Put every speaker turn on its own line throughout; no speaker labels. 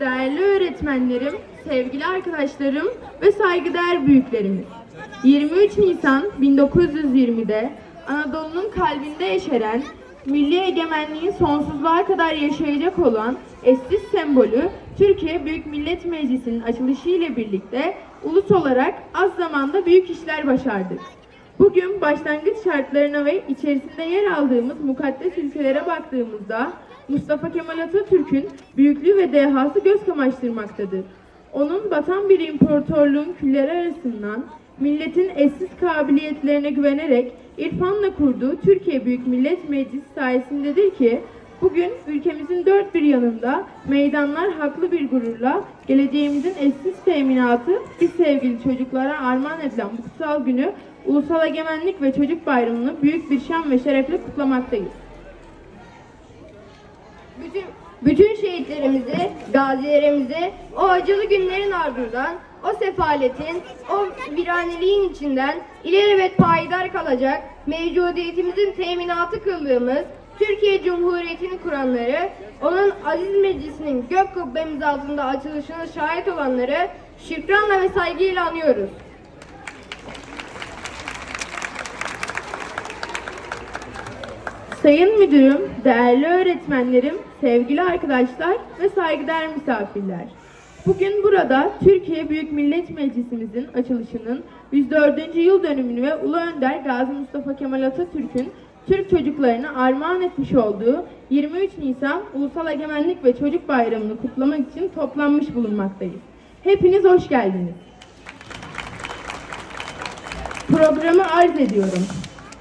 Değerli öğretmenlerim, sevgili arkadaşlarım ve saygıdeğer büyüklerimiz. 23 Nisan 1920'de Anadolu'nun kalbinde yeşeren, milli egemenliğin sonsuzluğa kadar yaşayacak olan eşsiz sembolü Türkiye Büyük Millet Meclisi'nin açılışı ile birlikte ulus olarak az zamanda büyük işler başardık. Bugün başlangıç şartlarına ve içerisinde yer aldığımız mukaddes ülkelere baktığımızda Mustafa Kemal Atatürk'ün büyüklüğü ve dehası göz kamaştırmaktadır. Onun batan bir imparatorluğun külleri arasından milletin eşsiz kabiliyetlerine güvenerek irfanla kurduğu Türkiye Büyük Millet Meclisi sayesindedir ki bugün ülkemizin dört bir yanında meydanlar haklı bir gururla geleceğimizin eşsiz teminatı biz sevgili çocuklara armağan edilen bu kutsal günü Ulusal Egemenlik ve Çocuk Bayramı'nı büyük bir şan ve şerefle kutlamaktayız.
Bütün, bütün şehitlerimizi, gazilerimizi o acılı günlerin ardından, o sefaletin, o viraneliğin içinden ilelebet payidar kalacak mevcudiyetimizin teminatı kıldığımız Türkiye Cumhuriyeti'ni kuranları, onun aziz meclisinin gök kubbemiz altında açılışına şahit olanları şükranla ve saygıyla anıyoruz.
Sayın Müdürüm, değerli öğretmenlerim, sevgili arkadaşlar ve saygıdeğer misafirler. Bugün burada Türkiye Büyük Millet Meclisimizin açılışının 104. yıl dönümünü ve Ulu Önder Gazi Mustafa Kemal Atatürk'ün Türk çocuklarına armağan etmiş olduğu 23 Nisan Ulusal Egemenlik ve Çocuk Bayramı'nı kutlamak için toplanmış bulunmaktayız. Hepiniz hoş geldiniz. Programı arz ediyorum.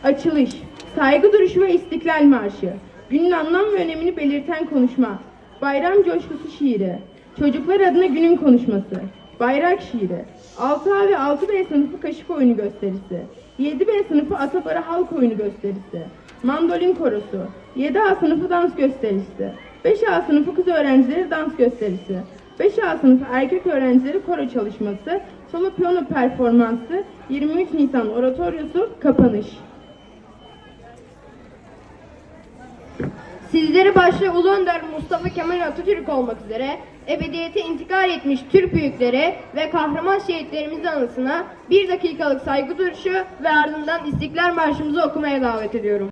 Açılış, saygı duruşu ve istiklal marşı, günün anlam ve önemini belirten konuşma, bayram coşkusu şiiri, çocuklar adına günün konuşması, bayrak şiiri, 6A ve 6B sınıfı kaşık oyunu gösterisi, 7B sınıfı Atabarı halk oyunu gösterisi, mandolin korosu, 7A sınıfı dans gösterisi, 5A sınıfı kız öğrencileri dans gösterisi, 5A sınıfı erkek öğrencileri koro çalışması, solo piyano performansı, 23 Nisan oratoryosu, kapanış.
Sizleri başta Ulu Önder Mustafa Kemal Atatürk olmak üzere ebediyete intikal etmiş Türk büyükleri ve kahraman şehitlerimizin anısına bir dakikalık saygı duruşu ve ardından İstiklal Marşımızı okumaya davet ediyorum.